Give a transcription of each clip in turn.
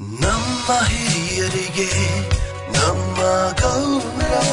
ನಮ್ಮ ಹಿರಿಯರಿಗೆ ನಮ್ಮ ಗೌರವ.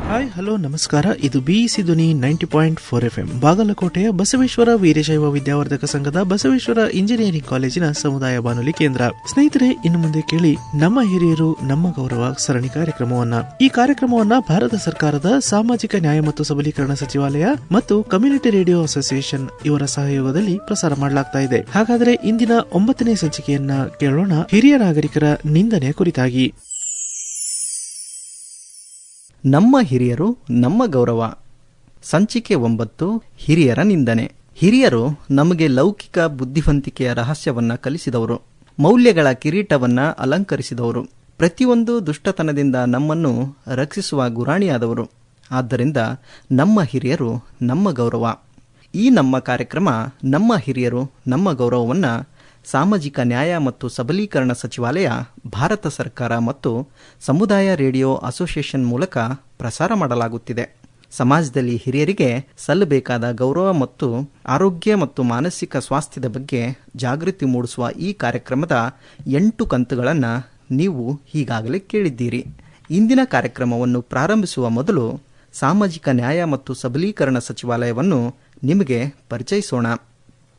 ಹಾಯ್ ಹಲೋ ನಮಸ್ಕಾರ. ಇದು BEC Dhwani ninety point four F M ಬಾಗಲಕೋಟೆಯ ಬಸವೇಶ್ವರ ವೀರಶೈವ ವಿದ್ಯಾವರ್ಧಕ ಸಂಘದ ಬಸವೇಶ್ವರ ಇಂಜಿನಿಯರಿಂಗ್ ಕಾಲೇಜಿನ ಸಮುದಾಯ ಬಾನುಲಿ ಕೇಂದ್ರ. ಸ್ನೇಹಿತರೆ, ಇನ್ನು ಮುಂದೆ ಕೇಳಿ ನಮ್ಮ ಹಿರಿಯರು, ನಮ್ಮ ಗೌರವ ಸರಣಿ ಕಾರ್ಯಕ್ರಮವನ್ನ. ಈ ಕಾರ್ಯಕ್ರಮವನ್ನ ಭಾರತ ಸರ್ಕಾರದ ಸಾಮಾಜಿಕ ನ್ಯಾಯ ಮತ್ತು ಸಬಲೀಕರಣ ಸಚಿವಾಲಯ ಮತ್ತು ಕಮ್ಯುನಿಟಿ ರೇಡಿಯೋ ಅಸೋಸಿಯೇಷನ್ ಇವರ ಸಹಯೋಗದಲ್ಲಿ ಪ್ರಸಾರ ಮಾಡಲಾಗ್ತಾ ಇದೆ. ಹಾಗಾದರೆ ಇಂದಿನ ಒಂಬತ್ತನೇ ಸಂಚಿಕೆಯನ್ನ ಕೇಳೋಣ. ಹಿರಿಯ ನಾಗರಿಕರ ನಿಂದನೆ ಕುರಿತಾಗಿ. ನಮ್ಮ ಹಿರಿಯರು ನಮ್ಮ ಗೌರವ. ಸಂಚಿಕೆ ಒಂಬತ್ತು, ಹಿರಿಯರ ನಿಂದನೆ. ಹಿರಿಯರು ನಮಗೆ ಲೌಕಿಕ ಬುದ್ಧಿವಂತಿಕೆಯ ರಹಸ್ಯವನ್ನ ಕಲಿಸಿದವರು. ಮೌಲ್ಯಗಳ ಕಿರೀಟವನ್ನ ಅಲಂಕರಿಸಿದವರು. ಪ್ರತಿಯೊಂದು ದುಷ್ಟತನದಿಂದ ನಮ್ಮನ್ನು ರಕ್ಷಿಸುವ ಗುರಾಣಿಯಾದವರು. ಆದ್ದರಿಂದ ನಮ್ಮ ಹಿರಿಯರು ನಮ್ಮ ಗೌರವ. ಈ ನಮ್ಮ ಕಾರ್ಯಕ್ರಮ ನಮ್ಮ ಹಿರಿಯರು ನಮ್ಮ ಗೌರವವನ್ನು ಸಾಮಾಜಿಕ ನ್ಯಾಯ ಮತ್ತು ಸಬಲೀಕರಣ ಸಚಿವಾಲಯ, ಭಾರತ ಸರ್ಕಾರ ಮತ್ತು ಸಮುದಾಯ ರೇಡಿಯೋ ಅಸೋಸಿಯೇಷನ್ ಮೂಲಕ ಪ್ರಸಾರ ಮಾಡಲಾಗುತ್ತಿದೆ. ಸಮಾಜದಲ್ಲಿ ಹಿರಿಯರಿಗೆ ಸಲ್ಲಬೇಕಾದ ಗೌರವ ಮತ್ತು ಆರೋಗ್ಯ ಮತ್ತು ಮಾನಸಿಕ ಸ್ವಾಸ್ಥ್ಯದ ಬಗ್ಗೆ ಜಾಗೃತಿ ಮೂಡಿಸುವ ಈ ಕಾರ್ಯಕ್ರಮದ ಎಂಟು ಕಂತುಗಳನ್ನು ನೀವು ಈಗಾಗಲೇ ಕೇಳಿದ್ದೀರಿ. ಇಂದಿನ ಕಾರ್ಯಕ್ರಮವನ್ನು ಪ್ರಾರಂಭಿಸುವ ಮೊದಲು ಸಾಮಾಜಿಕ ನ್ಯಾಯ ಮತ್ತು ಸಬಲೀಕರಣ ಸಚಿವಾಲಯವನ್ನು ನಿಮಗೆ ಪರಿಚಯಿಸೋಣ.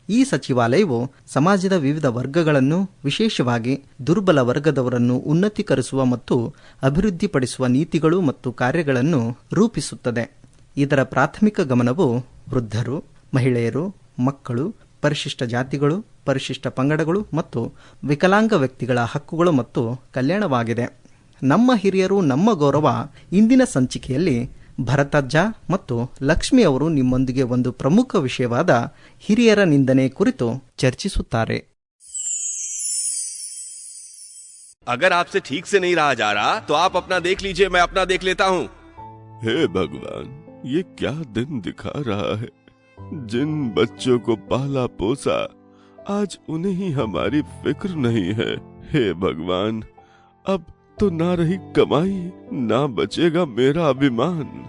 ಈ ಸಚಿವಾಲಯವು ಸಮಾಜದ ವಿವಿಧ ವರ್ಗಗಳನ್ನು, ವಿಶೇಷವಾಗಿ ದುರ್ಬಲ ವರ್ಗದವರನ್ನು ಉನ್ನತೀಕರಿಸುವ ಮತ್ತು ಅಭಿವೃದ್ಧಿಪಡಿಸುವ ನೀತಿಗಳು ಮತ್ತು ಕಾರ್ಯಗಳನ್ನು ರೂಪಿಸುತ್ತದೆ. ಇದರ ಪ್ರಾಥಮಿಕ ಗಮನವು ವೃದ್ಧರು, ಮಹಿಳೆಯರು, ಮಕ್ಕಳು, ಪರಿಶಿಷ್ಟ ಜಾತಿಗಳು, ಪರಿಶಿಷ್ಟ ಪಂಗಡಗಳು ಮತ್ತು ವಿಕಲಾಂಗ ವ್ಯಕ್ತಿಗಳ ಹಕ್ಕುಗಳು ಮತ್ತು ಕಲ್ಯಾಣವಾಗಿದೆ. ನಮ್ಮ ಹಿರಿಯರು, ನಮ್ಮ ಗೌರವ ಇಂದಿನ ಸಂಚಿಕೆಯಲ್ಲಿ ಭರತಜ್ಜ ಮತ್ತು ಲಕ್ಷ್ಮಿ ಅವರು ನಿಮ್ಮೊಂದಿಗೆ ಒಂದು ಪ್ರಮುಖ ವಿಷಯವಾದ ಹಿರಿಯರ ನಿಂದನೆ ಕುರಿತು ಚರ್ಚಿಸುತ್ತಾರೆ अगर आपसे ठीक से नहीं रहा जा रहा तो आप अपना देख लीजिए मैं अपना देख लेता हूँ हे भगवान ये क्या दिन दिखा रहा है जिन बच्चों को पाला पोसा आज उन्हें ही हमारी फिक्र नहीं है हे भगवान अब तो ना रही कमाई, ना बचेगा मेरा अभिमान।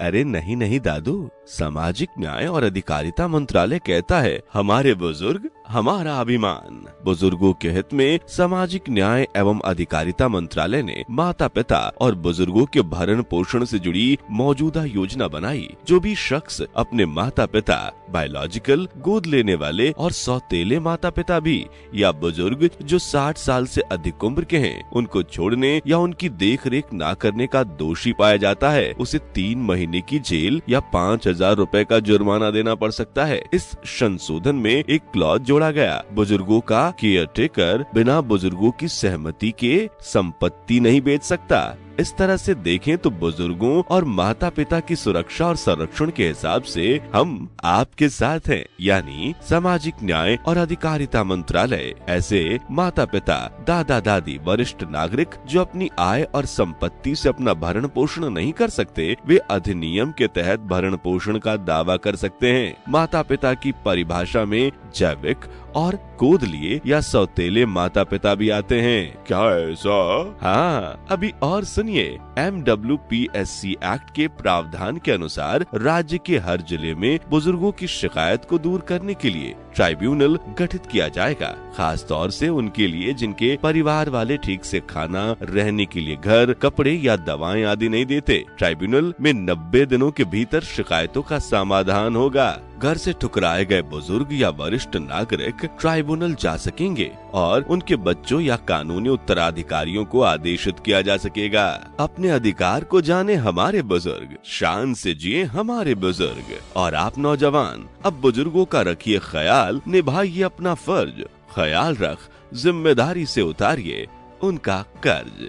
अरे नहीं नहीं दादू, सामाजिक न्याय और अधिकारिता मंत्रालय कहता है, हमारे बुज़ुर्ग हमारा अभिमान। बुज़ुर्गों के हित में सामाजिक न्याय एवं अधिकारिता मंत्रालय ने माता पिता और बुज़ुर्गों के भरण पोषण से जुड़ी मौजूदा योजना बनाई, जो भी शख्स अपने माता पिता बायोलॉजिकल गोद लेने वाले और सौतेले माता पिता भी, या बुज़ुर्ग जो 60 साल से अधिक उम्र के हैं, उनको छोड़ने या उनकी देख रेख न करने का दोषी पाया जाता है, उसे तीन महीने की जेल या पाँच हज़ार रूपए का जुर्माना देना पड़ सकता है। इस संशोधन में एक क्लॉज जोड़ा गया। बुज़ुर्गों का केयर टेकर बिना बुज़ुर्गों की सहमति के संपत्ति नहीं बेच सकता। इस तरह से देखें तो बुज़ुर्गों और माता पिता की सुरक्षा और संरक्षण के हिसाब से हम आपके साथ हैं, यानी सामाजिक न्याय और अधिकारिता मंत्रालय। ऐसे माता पिता दादा दादी वरिष्ठ नागरिक जो अपनी आय और संपत्ति से अपना भरण पोषण नहीं कर सकते, वे अधिनियम के तहत भरण पोषण का दावा कर सकते हैं। माता पिता की परिभाषा में जैविक और गोद लिए या सौतेले माता पिता भी आते हैं। क्या ऐसा? हाँ अभी और सुनिए। M W P S C act के प्रावधान के अनुसार राज्य के हर ज़िले में बुज़ुर्गों की शिकायत को दूर करने के लिए ट्राइब्यूनल गठित किया जाएगा खास तौर से उनके लिए जिनके परिवार वाले ठीक से खाना, रहने के लिए घर, कपड़े या दवाएँ आदि नहीं देते। ट्राइब्यूनल में 90 दिनों के भीतर शिकायतों का समाधान होगा। घर से ठुकराए गए बुज़ुर्ग या वरिष्ठ नागरिक ट्राइब्यूनल जा सकेंगे और उनके बच्चों या कानूनी उत्तराधिकारियों को आदेशित किया जा सकेगा। अपने अधिकार को जाने हमारे बुज़ुर्ग, शान से जिए हमारे बुज़ुर्ग। और आप नौजवान, अब बुज़ुर्गों का रखिए ख्याल। निभाइए अपना फर्ज ख्याल रख जिम्मेदारी से उतारिए उनका कर्ज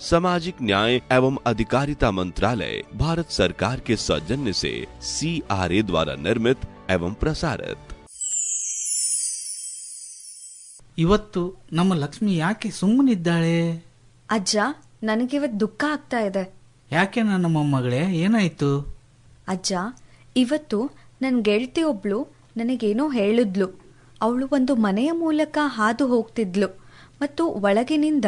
सामाजिक न्याय एवं अधिकारिता मंत्रालय भारत सरकार के सौजन्य से सी आर ए द्वारा निर्मित एवं प्रसारित ಇವತ್ತು ನಮ್ಮ ಲಕ್ಷ್ಮಿ ಯಾಕೆ ಸುಮ್ಮನಿದ್ದಾಳೆ ಅಜ್ಜ ನನಗಿವತ್ತು ದುಃಖ ಆಗ್ತಾ ಇದೆ ಯಾಕೆ ನನ್ನ ಮೊಮ್ಮಗಳೇ ಏನಾಯ್ತು ಅಜ್ಜ ಇವತ್ತು ನನ್ನ ಗೆಳತಿ ಒಬ್ಳು ನನಗೇನೋ ಹೇಳಿದ್ಲು. ಅವಳು ಒಂದು ಮನೆಯ ಮೂಲಕ ಹಾದು ಹೋಗ್ತಿದ್ಲು ಮತ್ತು ಒಳಗಿನಿಂದ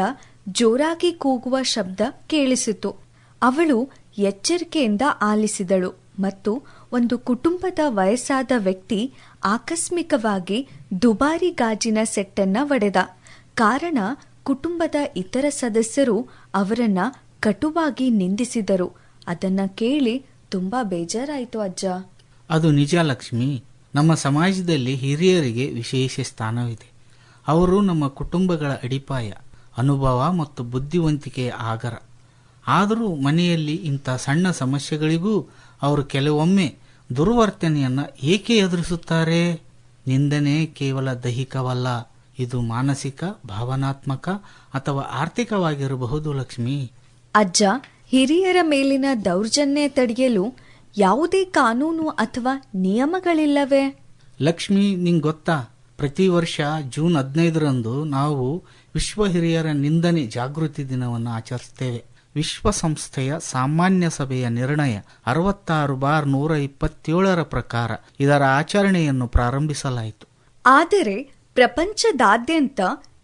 ಜೋರಾಗಿ ಕೂಗುವ ಶಬ್ದ ಕೇಳಿಸಿತು. ಅವಳು ಎಚ್ಚರಿಕೆಯಿಂದ ಆಲಿಸಿದಳು ಮತ್ತು ಒಂದು ಕುಟುಂಬದ ವಯಸ್ಸಾದ ವ್ಯಕ್ತಿ ಆಕಸ್ಮಿಕವಾಗಿ ದುಬಾರಿ ಗಾಜಿನ ಸೆಟ್ಟನ್ನ ಒಡೆದ. ಕಾರಣ, ಕುಟುಂಬದ ಇತರ ಸದಸ್ಯರು ಅವರನ್ನ ಕಟುವಾಗಿ ನಿಂದಿಸಿದರು. ಅದನ್ನ ಕೇಳಿ ತುಂಬಾ ಬೇಜಾರಾಯಿತು ಅಜ್ಜ. ಅದು ನಿಜ ಲಕ್ಷ್ಮಿ. ನಮ್ಮ ಸಮಾಜದಲ್ಲಿ ಹಿರಿಯರಿಗೆ ವಿಶೇಷ ಸ್ಥಾನವಿದೆ. ಅವರು ನಮ್ಮ ಕುಟುಂಬಗಳ ಅಡಿಪಾಯ, ಅನುಭವ ಮತ್ತು ಬುದ್ಧಿವಂತಿಕೆಯ ಆಗರ. ಆದರೂ ಮನೆಯಲ್ಲಿ ಇಂಥ ಸಣ್ಣ ಸಮಸ್ಯೆಗಳಿಗೂ ಅವರು ಕೆಲವೊಮ್ಮೆ ದುರ್ವರ್ತನೆಯನ್ನು ಏಕೆ ಎದುರಿಸುತ್ತಾರೆ? ನಿಂದನೆ ಕೇವಲ ದೈಹಿಕವಲ್ಲ, ಇದು ಮಾನಸಿಕ, ಭಾವನಾತ್ಮಕ ಅಥವಾ ಆರ್ಥಿಕವಾಗಿರಬಹುದು ಲಕ್ಷ್ಮಿ? ಅಜ್ಜ, ಹಿರಿಯರ ಮೇಲಿನ ದೌರ್ಜನ್ಯ ತಡೆಯಲು ಯಾವುದೇ ಕಾನೂನು ಅಥವಾ ನಿಯಮಗಳಿಲ್ಲವೇ? ಲಕ್ಷ್ಮಿ ನಿಂಗೆ ಗೊತ್ತಾ? ಪ್ರತಿ ವರ್ಷ ಜೂನ್ ಹದಿನೈದರಂದು ನಾವು ವಿಶ್ವ ಹಿರಿಯರ ನಿಂದನೆ ಜಾಗೃತಿ ದಿನವನ್ನು ಆಚರಿಸ್ತೇವೆ. ವಿಶ್ವಸಂಸ್ಥೆಯ ಸಾಮಾನ್ಯ ಸಭೆಯ ನಿರ್ಣಯ ಅರವತ್ತಾರು ಬಾರ್ ನೂರ ಇಪ್ಪತ್ತೇಳರ ಪ್ರಕಾರ ಇದರ ಆಚರಣೆಯನ್ನು ಪ್ರಾರಂಭಿಸಲಾಯಿತು. ಆದರೆ ಪ್ರಪಂಚದಾದ್ಯಂತ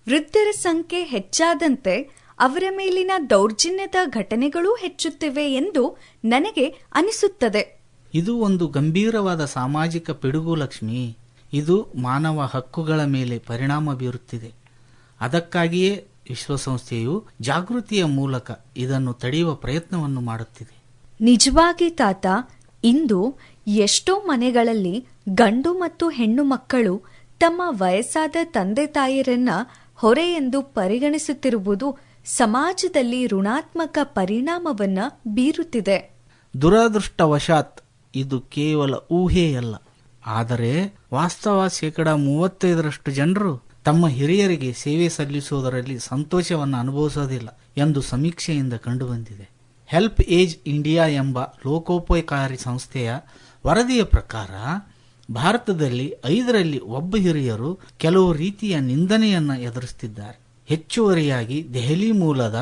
ವೃದ್ಧರ ಸಂಖ್ಯೆ ಹೆಚ್ಚಾದಂತೆ ಅವರ ಮೇಲಿನ ದೌರ್ಜನ್ಯದ ಘಟನೆಗಳೂ ಹೆಚ್ಚುತ್ತಿವೆ ಎಂದು ನನಗೆ ಅನಿಸುತ್ತದೆ. ಇದು ಒಂದು ಗಂಭೀರವಾದ ಸಾಮಾಜಿಕ ಪಿಡುಗು ಲಕ್ಷ್ಮಿ. ಇದು ಮಾನವ ಹಕ್ಕುಗಳ ಮೇಲೆ ಪರಿಣಾಮ ಬೀರುತ್ತಿದೆ. ಅದಕ್ಕಾಗಿಯೇ ವಿಶ್ವಸಂಸ್ಥೆಯು ಜಾಗೃತಿಯ ಮೂಲಕ ಇದನ್ನು ತಡೆಯುವ ಪ್ರಯತ್ನವನ್ನು ಮಾಡುತ್ತಿದೆ. ನಿಜವಾಗಿ ತಾತ ಇಂದು ಎಷ್ಟೋ ಮನೆಗಳಲ್ಲಿ ಗಂಡು ಮತ್ತು ಹೆಣ್ಣು ಮಕ್ಕಳು ತಮ್ಮ ವಯಸ್ಸಾದ ತಂದೆ ತಾಯಿಯರನ್ನ ಹೊರೆ ಎಂದು ಪರಿಗಣಿಸುತ್ತಿರುವುದು ಸಮಾಜದಲ್ಲಿ ಋಣಾತ್ಮಕ ಪರಿಣಾಮವನ್ನ ಬೀರುತ್ತಿದೆ. ದುರದೃಷ್ಟವಶಾತ್ ಇದು ಕೇವಲ ಊಹೆಯಲ್ಲ ಆದರೆ ವಾಸ್ತವ ಶೇಕಡ ಮೂವತ್ತೈದರಷ್ಟು ಜನರು ತಮ್ಮ ಹಿರಿಯರಿಗೆ ಸೇವೆ ಸಲ್ಲಿಸುವುದರಲ್ಲಿ ಸಂತೋಷವನ್ನು ಅನುಭವಿಸೋದಿಲ್ಲ ಎಂದು ಸಮೀಕ್ಷೆಯಿಂದ ಕಂಡುಬಂದಿದೆ. ಹೆಲ್ಪ್ ಏಜ್ ಇಂಡಿಯಾ ಎಂಬ ಲೋಕೋಪಕಾರಿ ಸಂಸ್ಥೆಯ ವರದಿಯ ಪ್ರಕಾರ ಭಾರತದಲ್ಲಿ ಐದರಲ್ಲಿ ಒಬ್ಬ ಹಿರಿಯರು ಕೆಲವು ರೀತಿಯ ನಿಂದನೆಯನ್ನು ಎದುರಿಸುತ್ತಿದ್ದಾರೆ ಹೆಚ್ಚುವರಿಯಾಗಿ ದೆಹಲಿ ಮೂಲದ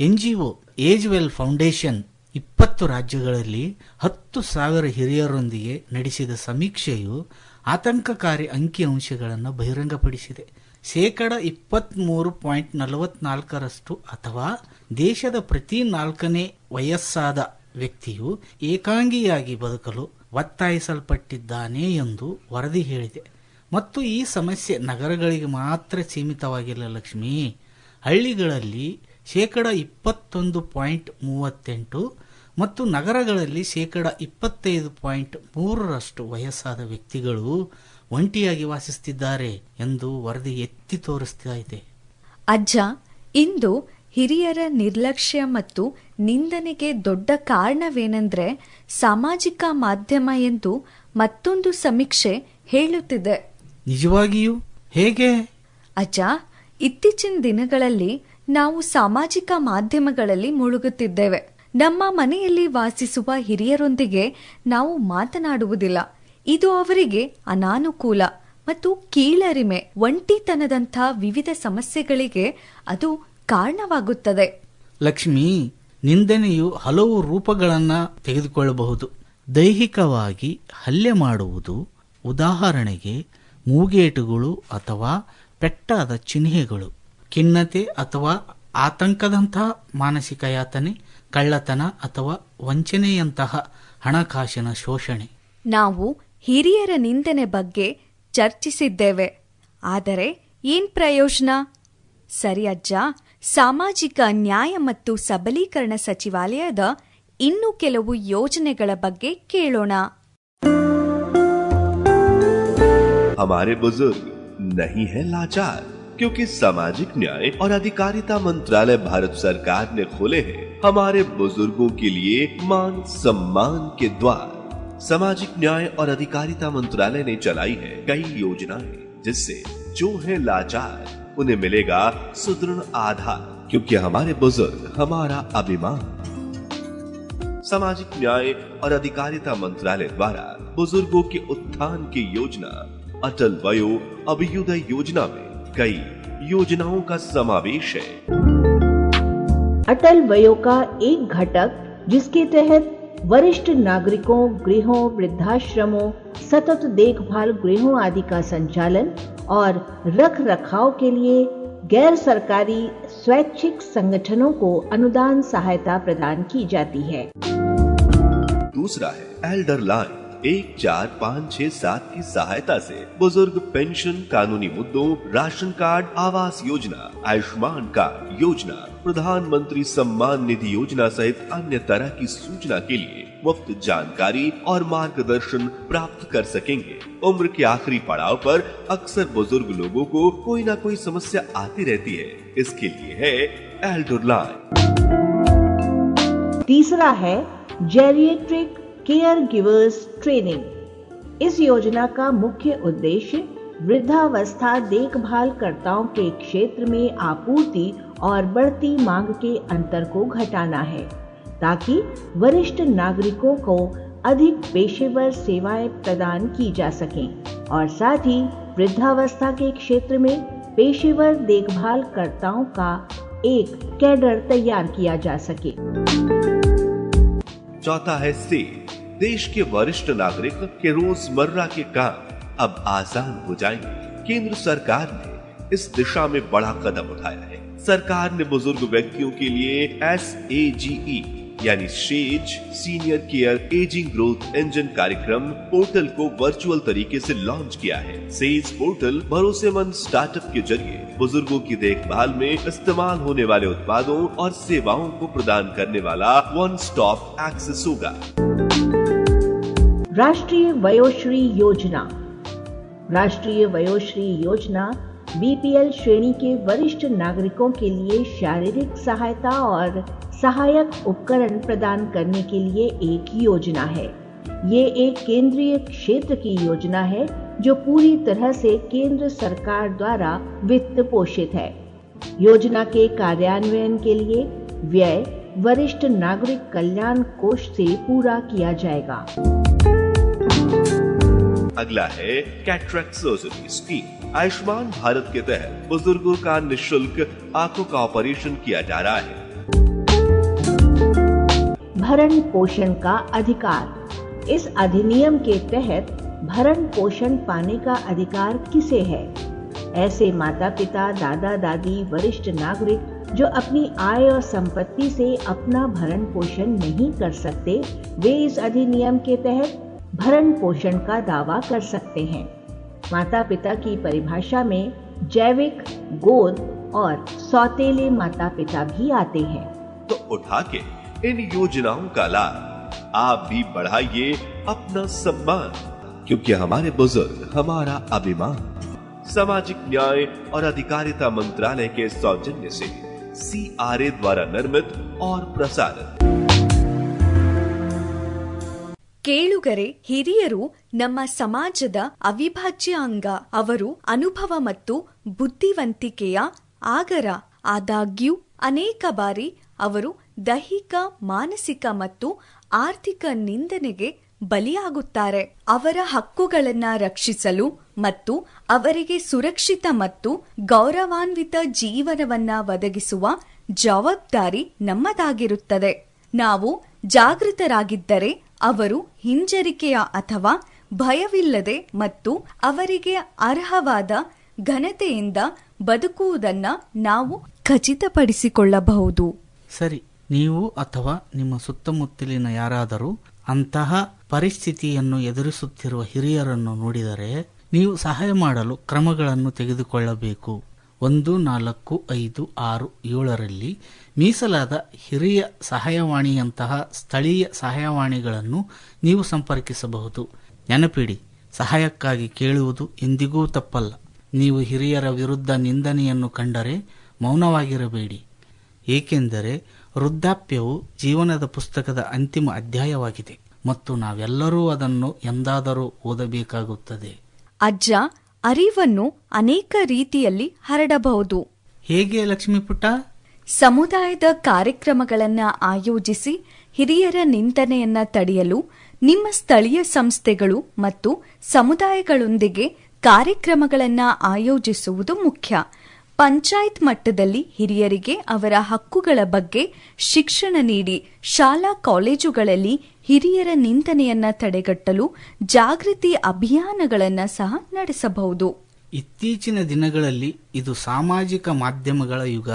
ಎನ್ಜಿಒ ಏಜ್ ವೆಲ್ ಫೌಂಡೇಶನ್ ಇಪ್ಪತ್ತು ರಾಜ್ಯಗಳಲ್ಲಿ ಹತ್ತು ಸಾವಿರ ಹಿರಿಯರೊಂದಿಗೆ ನಡೆಸಿದ ಸಮೀಕ್ಷೆಯು ಆತಂಕಕಾರಿ ಅಂಕಿಅಂಶಗಳನ್ನು ಬಹಿರಂಗಪಡಿಸಿದೆ. ಶೇಕಡ ಇಪ್ಪತ್ತ್ಮೂರು ಪಾಯಿಂಟ್ ನಲವತ್ನಾಲ್ಕರಷ್ಟು ಅಥವಾ ದೇಶದ ಪ್ರತಿ ನಾಲ್ಕನೇ ವಯಸ್ಸಾದ ವ್ಯಕ್ತಿಯು ಏಕಾಂಗಿಯಾಗಿ ಬದುಕಲು ಒತ್ತಾಯಿಸಲ್ಪಟ್ಟಿದ್ದಾನೆ ಎಂದು ವರದಿ ಹೇಳಿದೆ. ಮತ್ತು ಈ ಸಮಸ್ಯೆ ನಗರಗಳಿಗೆ ಮಾತ್ರ ಸೀಮಿತವಾಗಿಲ್ಲ ಲಕ್ಷ್ಮಿ. ಹಳ್ಳಿಗಳಲ್ಲಿ ಶೇಕಡ ಇಪ್ಪತ್ತೊಂದು ಪಾಯಿಂಟ್ ಮೂವತ್ತೆಂಟು ಮತ್ತು ನಗರಗಳಲ್ಲಿ ಶೇಕಡ ಇಪ್ಪತ್ತೈದು ಪಾಯಿಂಟ್ ಮೂರರಷ್ಟು ವಯಸ್ಸಾದ ವ್ಯಕ್ತಿಗಳು ಒಂಟಿಯಾಗಿ ವಾಸಿಸುತ್ತಿದ್ದಾರೆ ಎಂದು ವರದಿ ಎತ್ತಿ ತೋರಿಸ್ತಾ ಇದೆ. ಅಜ್ಜ, ಇಂದು ಹಿರಿಯರ ನಿರ್ಲಕ್ಷ್ಯ ಮತ್ತು ನಿಂದನೆಗೆ ದೊಡ್ಡ ಕಾರಣವೇನೆಂದರೆ ಸಾಮಾಜಿಕ ಮಾಧ್ಯಮ ಎಂದು ಮತ್ತೊಂದು ಸಮೀಕ್ಷೆ ಹೇಳುತ್ತಿದೆ. ನಿಜವಾಗಿಯೂ ಹೇಗೆ? ಅಜ್ಜ ಇತ್ತೀಚಿನ ದಿನಗಳಲ್ಲಿ ನಾವು ಸಾಮಾಜಿಕ ಮಾಧ್ಯಮಗಳಲ್ಲಿ ಮುಳುಗುತ್ತಿದ್ದೇವೆ. ನಮ್ಮ ಮನೆಯಲ್ಲಿ ವಾಸಿಸುವ ಹಿರಿಯರೊಂದಿಗೆ ನಾವು ಮಾತನಾಡುವುದಿಲ್ಲ. ಇದು ಅವರಿಗೆ ಅನಾನುಕೂಲ ಮತ್ತು ಕೀಳರಿಮೆ ಒಂಟಿತನದಂಥ ವಿವಿಧ ಸಮಸ್ಯೆಗಳಿಗೆ ಅದು ಕಾರಣವಾಗುತ್ತದೆ. ಲಕ್ಷ್ಮಿ ನಿಂದನೆಯು ಹಲವು ರೂಪಗಳನ್ನು ತೆಗೆದುಕೊಳ್ಳಬಹುದು. ದೈಹಿಕವಾಗಿ ಹಲ್ಲೆ ಮಾಡುವುದು ಉದಾಹರಣೆಗೆ ಮೂಗೇಟುಗಳು ಅಥವಾ ಪೆಟ್ಟಾದ ಚಿಹ್ನೆಗಳು. ಖಿನ್ನತೆ ಅಥವಾ ಆತಂಕದಂತಹ ಮಾನಸಿಕ ಯಾತನೆ, ಕಳ್ಳತನ ಅಥವಾ ವಂಚನೆಯಂತಹ ಹಣಕಾಸಿನ ಶೋಷಣೆ. ನಾವು ಹಿರಿಯರ ನಿಂದನೆ ಬಗ್ಗೆ ಚರ್ಚಿಸಿದ್ದೇವೆ. ಆದರೆ ಏನ್ ಪ್ರಯೋಜನ? ಸರಿ ಅಜ್ಜ, ಸಾಮಾಜಿಕ ನ್ಯಾಯ ಮತ್ತು ಸಬಲೀಕರಣ ಸಚಿವಾಲಯದ ಇನ್ನು ಕೆಲವು ಯೋಜನೆಗಳ ಬಗ್ಗೆ ಕೇಳೋಣ. हमारे बुज़ुर्ग नहीं है लाचार, क्योंकि सामाजिक न्याय और अधिकारिता मंत्रालय भारत सरकार ने खोले हैं। हमारे बुज़ुर्गों के लिए मान सम्मान के द्वार सामाजिक न्याय और अधिकारिता मंत्रालय ने चलाई है। कई योजनाएँ जिससे जो है लाचार, उन्हें मिलेगा सुदृढ़ आधार, क्योंकि हमारे बुज़ुर्ग हमारा अभिमान। सामाजिक न्याय और अधिकारिता मंत्रालय द्वारा बुज़ुर्गों के उत्थान की योजना अटल वयो अभियुदय योजना में कई योजनाओं का समावेश है। अटल वयो का एक घटक जिसके तहत वरिष्ठ नागरिकों गृहों वृद्धाश्रमों सतत देखभाल गृहों आदि का संचालन और रख रखाव के लिए गैर सरकारी स्वैच्छिक संगठनों को अनुदान सहायता प्रदान की जाती है। दूसरा है एल्डर लाइन। एक चार पाँच छह सात की सहायता से बुज़ुर्ग पेंशन कानूनी मुद्दों, ration card, Awas Yojana, Ayushman card योजना, प्रधानमंत्री सम्मान निधि योजना सहित अन्य तरह की सूचना के लिए मुफ़्त जानकारी और मार्गदर्शन प्राप्त कर सकेंगे। उम्र के आखिरी पड़ाव पर अक्सर बुज़ुर्ग लोगों को कोई ना कोई समस्या आती रहती है। इसके लिए है एल्डर लाइन तीसरा है जेरिएट्रिक केयर गिवर्स ट्रेनिंग इस योजना का मुख्य उद्देश्य वृद्धावस्था देखभाल कर्ताओं के क्षेत्र में आपूर्ति और बढ़ती मांग के अंतर को घटाना है, ताकि वरिष्ठ नागरिकों को अधिक पेशेवर सेवाएँ प्रदान की जा सकें। और साथ ही वृद्धावस्था के क्षेत्र में पेशेवर देखभाल कर्ताओं का एक कैडर तैयार किया जा सके। चौथा है से देश के वरिष्ठ नागरिक के रोज़मर्रा के काम अब आसान हो जाएँगे। केंद्र सरकार ने इस दिशा में बड़ा कदम उठाया है। सरकार ने बुज़ुर्ग व्यक्तियों के लिए एस ए जी ई यानी SAGE senior care ageing growth engine कार्यक्रम पोर्टल को वर्चुअल तरीके से लॉन्च किया है। सेज पोर्टल भरोसेमंद स्टार्टअप के ज़रिए बुज़ुर्गों की देखभाल में इस्तेमाल होने वाले उत्पादों और सेवाओं को प्रदान करने वाला वन स्टॉप एक्सेस होगा। राष्ट्रीय वयोश्री योजना। राष्ट्रीय वयोश्री योजना बीपीएल श्रेणी के वरिष्ठ नागरिकों के लिए शारीरिक सहायता और सहायक उपकरण प्रदान करने के लिए एक योजना है। ये एक केंद्रीय क्षेत्र की योजना है, जो पूरी तरह से केंद्र सरकार द्वारा वित्त पोषित है। योजना के कार्यान्वयन के लिए व्यय, वरिष्ठ नागरिक कल्याण कोष से पूरा किया जाएगा। अगला है cataract surgery scheme. Ayushman Bharat के तहत बुज़ुर्गों का निशुल्क आँखों का ऑपरेशन किया जा रहा है। भरण पोषण का अधिकार। इस अधिनियम के तहत भरण पोषण पाने का अधिकार किसे है? ऐसे माता पिता दादा दादी वरिष्ठ नागरिक जो अपनी आय और संपत्ति से अपना भरण पोषण नहीं कर सकते, वे इस अधिनियम के तहत भरण पोषण का दावा कर सकते हैं। माता पिता की परिभाषा में जैविक, गोद और सौतेले माता पिता भी आते हैं। तो उठा के इन योजनाओं का लाभ आप भी बढ़ाइए अपना सम्मान क्योंकि हमारे बुजुर्ग हमारा अभिमान सामाजिक न्याय और अधिकारिता मंत्रालय के सौजन्य से सी आर ए द्वारा निर्मित और प्रसारित ಕೇಳುಗರೆ ಹಿರಿಯರು ನಮ್ಮ ಸಮಾಜದ ಅವಿಭಾಜ್ಯ ಅಂಗ ಅವರು ಅನುಭವ ಮತ್ತು ಬುದ್ಧಿವಂತಿಕೆಯ ಆಗರ ಆದಾಗ್ಯೂ ಅನೇಕ ಬಾರಿ ಅವರು ದೈಹಿಕ, ಮಾನಸಿಕ ಮತ್ತು ಆರ್ಥಿಕ ನಿಂದನೆಗೆ ಬಲಿಯಾಗುತ್ತಾರೆ. ಅವರ ಹಕ್ಕುಗಳನ್ನು ರಕ್ಷಿಸಲು ಮತ್ತು ಅವರಿಗೆ ಸುರಕ್ಷಿತ ಮತ್ತು ಗೌರವಾನ್ವಿತ ಜೀವನವನ್ನ ಒದಗಿಸುವ ಜವಾಬ್ದಾರಿ ನಮ್ಮದಾಗಿರುತ್ತದೆ. ನಾವು ಜಾಗೃತರಾಗಿದ್ದರೆ ಅವರು ಹಿಂಜರಿಕೆಯ ಅಥವಾ ಭಯವಿಲ್ಲದೆ ಮತ್ತು ಅವರಿಗೆ ಅರ್ಹವಾದ ಘನತೆಯಿಂದ ಬದುಕುವುದನ್ನು ನಾವು ಖಚಿತಪಡಿಸಿಕೊಳ್ಳಬಹುದು. ಸರಿ, ನೀವು ಅಥವಾ ನಿಮ್ಮ ಸುತ್ತಮುತ್ತಲಿನ ಯಾರಾದರೂ ಅಂತಹ ಪರಿಸ್ಥಿತಿಯನ್ನು ಎದುರಿಸುತ್ತಿರುವ ಹಿರಿಯರನ್ನು ನೋಡಿದರೆ ನೀವು ಸಹಾಯ ಮಾಡಲು ಕ್ರಮಗಳನ್ನು ತೆಗೆದುಕೊಳ್ಳಬೇಕು. ಒಂದು, ನಾಲ್ಕು, ಐದು, ಆರು, ಏಳರಲ್ಲಿ ಮೀಸಲಾದ ಹಿರಿಯ ಸಹಾಯವಾಣಿಯಂತಹ ಸ್ಥಳೀಯ ಸಹಾಯವಾಣಿಗಳನ್ನು ನೀವು ಸಂಪರ್ಕಿಸಬಹುದು. ನೆನಪಿಡಿ ಸಹಾಯಕ್ಕಾಗಿ ಕೇಳುವುದು ಎಂದಿಗೂ ತಪ್ಪಲ್ಲ. ನೀವು ಹಿರಿಯರ ವಿರುದ್ಧ ನಿಂದನೆಯನ್ನು ಕಂಡರೆ ಮೌನವಾಗಿರಬೇಡಿ. ಏಕೆಂದರೆ ವೃದ್ಧಾಪ್ಯವು ಜೀವನದ ಪುಸ್ತಕದ ಅಂತಿಮ ಅಧ್ಯಾಯವಾಗಿದೆ. ಮತ್ತು ನಾವೆಲ್ಲರೂ ಅದನ್ನು ಎಂದಾದರೂ ಓದಬೇಕಾಗುತ್ತದೆ. ಅಜ್ಜ ಅರಿವನ್ನು ಅನೇಕ ರೀತಿಯಲ್ಲಿ ಹರಡಬಹುದು. ಹೇಗೆ ಲಕ್ಷ್ಮೀಪುಟ್ಟ ಸಮುದಾಯದ ಕಾರ್ಯಕ್ರಮಗಳನ್ನು ಆಯೋಜಿಸಿ ಹಿರಿಯರ ನಿಂದನೆಯನ್ನ ತಡೆಯಲು ನಿಮ್ಮ ಸ್ಥಳೀಯ ಸಂಸ್ಥೆಗಳು ಮತ್ತು ಸಮುದಾಯಗಳೊಂದಿಗೆ ಕಾರ್ಯಕ್ರಮಗಳನ್ನು ಆಯೋಜಿಸುವುದು ಮುಖ್ಯ. ಪಂಚಾಯತ್ ಮಟ್ಟದಲ್ಲಿ ಹಿರಿಯರಿಗೆ ಅವರ ಹಕ್ಕುಗಳ ಬಗ್ಗೆ ಶಿಕ್ಷಣ ನೀಡಿ ಶಾಲಾ ಕಾಲೇಜುಗಳಲ್ಲಿ ಹಿರಿಯರ ನಿಂದನೆಯನ್ನ ತಡೆಗಟ್ಟಲು ಜಾಗೃತಿ ಅಭಿಯಾನಗಳನ್ನ ಸಹ ನಡೆಸಬಹುದು. ಇತ್ತೀಚಿನ ದಿನಗಳಲ್ಲಿ ಇದು ಸಾಮಾಜಿಕ ಮಾಧ್ಯಮಗಳ ಯುಗ.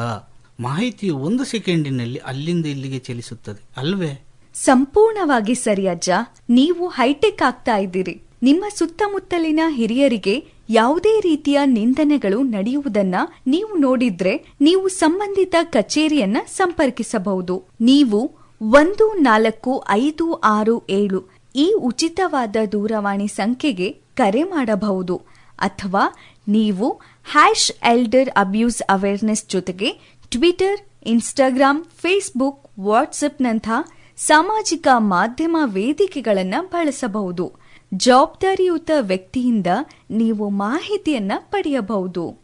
ಮಾಹಿತಿಯು ಒಂದು ಸೆಕೆಂಡಿನಲ್ಲಿ ಅಲ್ಲಿಂದ ಇಲ್ಲಿಗೆ ಚಲಿಸುತ್ತದೆ. ಅಲ್ವೇ? ಸಂಪೂರ್ಣವಾಗಿ ಸರಿ ಅಜ್ಜ ನೀವು ಹೈಟೆಕ್ ಆಗ್ತಾ ಇದ್ದೀರಿ. ನಿಮ್ಮ ಸುತ್ತಮುತ್ತಲಿನ ಹಿರಿಯರಿಗೆ ಯಾವುದೇ ರೀತಿಯ ನಿಂದನೆಗಳು ನಡೆಯುವುದನ್ನ ನೀವು ನೋಡಿದ್ರೆ ನೀವು ಸಂಬಂಧಿತ ಕಚೇರಿಯನ್ನ ಸಂಪರ್ಕಿಸಬಹುದು. ನೀವು ಒಂದು, ನಾಲ್ಕು, ಐದು, ಆರು, ಏಳು ಈ ಉಚಿತವಾದ ದೂರವಾಣಿ ಸಂಖ್ಯೆಗೆ ಕರೆ ಮಾಡಬಹುದು. ಅಥವಾ ನೀವು ಹ್ಯಾಶ್ ಎಲ್ಡರ್ ಅಬ್ಯೂಸ್ ಅವೇರ್ನೆಸ್ ಜೊತೆಗೆ ಟ್ವಿಟರ್ ಇನ್ಸ್ಟಾಗ್ರಾಂ ಫೇಸ್ಬುಕ್ ವಾಟ್ಸಪ್ನಂಥ ಸಾಮಾಜಿಕ ಮಾಧ್ಯಮ ವೇದಿಕೆಗಳನ್ನು ಬಳಸಬಹುದು. ಜವಾಬ್ದಾರಿಯುತ ವ್ಯಕ್ತಿಯಿಂದ ನೀವು ಮಾಹಿತಿಯನ್ನ ಪಡೆಯಬಹುದು.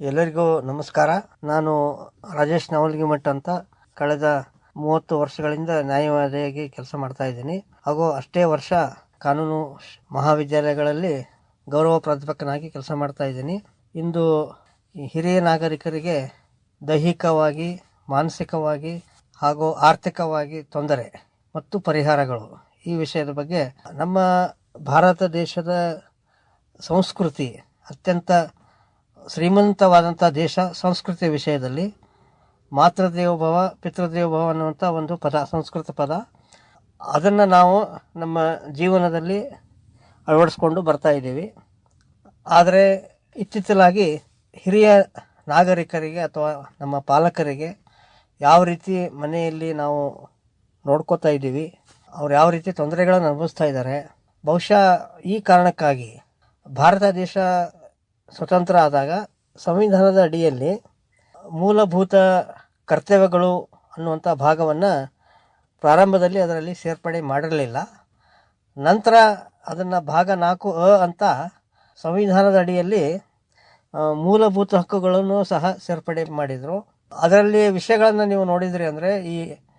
ಎಲ್ಲರಿಗೂ ನಮಸ್ಕಾರ. ನಾನು ರಾಜೇಶ್ ನವಲ್ಗಿಮಠ್ ಅಂತ ಕಳೆದ ಮೂವತ್ತು ವರ್ಷಗಳಿಂದ ನ್ಯಾಯವಾದಿಯಾಗಿ ಕೆಲಸ ಮಾಡ್ತಾ ಇದ್ದೀನಿ. ಹಾಗೂ ಅಷ್ಟೇ ವರ್ಷ ಕಾನೂನು ಮಹಾವಿದ್ಯಾಲಯಗಳಲ್ಲಿ ಗೌರವ ಪ್ರಾಧ್ಯಾಪಕನಾಗಿ ಕೆಲಸ ಮಾಡ್ತಾ ಇದ್ದೀನಿ. ಇಂದು ಹಿರಿಯ ನಾಗರಿಕರಿಗೆ ದೈಹಿಕವಾಗಿ, ಮಾನಸಿಕವಾಗಿ ಹಾಗೂ ಆರ್ಥಿಕವಾಗಿ ತೊಂದರೆ ಮತ್ತು ಪರಿಹಾರಗಳು. ಈ ವಿಷಯದ ಬಗ್ಗೆ ನಮ್ಮ ಭಾರತ ದೇಶದ ಸಂಸ್ಕೃತಿ ಅತ್ಯಂತ ಶ್ರೀಮಂತವಾದಂಥ ದೇಶ ಸಂಸ್ಕೃತಿಯ ವಿಷಯದಲ್ಲಿ ಮಾತೃದೇವೋಭವ ಪಿತೃದೇವೋಭವ ಅನ್ನುವಂಥ ಒಂದು ಪದ, ಸಂಸ್ಕೃತ ಪದ. ಅದನ್ನು ನಾವು ನಮ್ಮ ಜೀವನದಲ್ಲಿ ಅಳವಡಿಸ್ಕೊಂಡು ಬರ್ತಾ ಇದ್ದೀವಿ. ಆದರೆ ಇತ್ತಿತ್ತಲಾಗಿ ಹಿರಿಯ ನಾಗರಿಕರಿಗೆ ಅಥವಾ ನಮ್ಮ ಪಾಲಕರಿಗೆ ಯಾವ ರೀತಿ ಮನೆಯಲ್ಲಿ ನಾವು ನೋಡ್ಕೋತಾ ಇದ್ದೀವಿ. ಅವ್ರು ಯಾವ ರೀತಿ ತೊಂದರೆಗಳನ್ನು ಅನುಭವಿಸ್ತಾ ಇದ್ದಾರೆ. ಬಹುಶಃ ಈ ಕಾರಣಕ್ಕಾಗಿ ಭಾರತ ದೇಶ ಸ್ವತಂತ್ರ ಆದಾಗ ಸಂವಿಧಾನದ ಅಡಿಯಲ್ಲಿ ಮೂಲಭೂತ ಕರ್ತವ್ಯಗಳು ಅನ್ನುವಂಥ ಭಾಗವನ್ನು ಪ್ರಾರಂಭದಲ್ಲಿ ಅದರಲ್ಲಿ ಸೇರ್ಪಡೆ ಮಾಡಿರಲಿಲ್ಲ. ನಂತರ ಅದನ್ನು ಭಾಗ ನಾಲ್ಕು ಅ ಅಂತ ಸಂವಿಧಾನದ ಅಡಿಯಲ್ಲಿ ಮೂಲಭೂತ ಹಕ್ಕುಗಳನ್ನು ಸಹ ಸೇರ್ಪಡೆ ಮಾಡಿದರು. ಅದರಲ್ಲಿ ವಿಷಯಗಳನ್ನು ನೀವು ನೋಡಿದ್ರಿ ಅಂದರೆ ಈ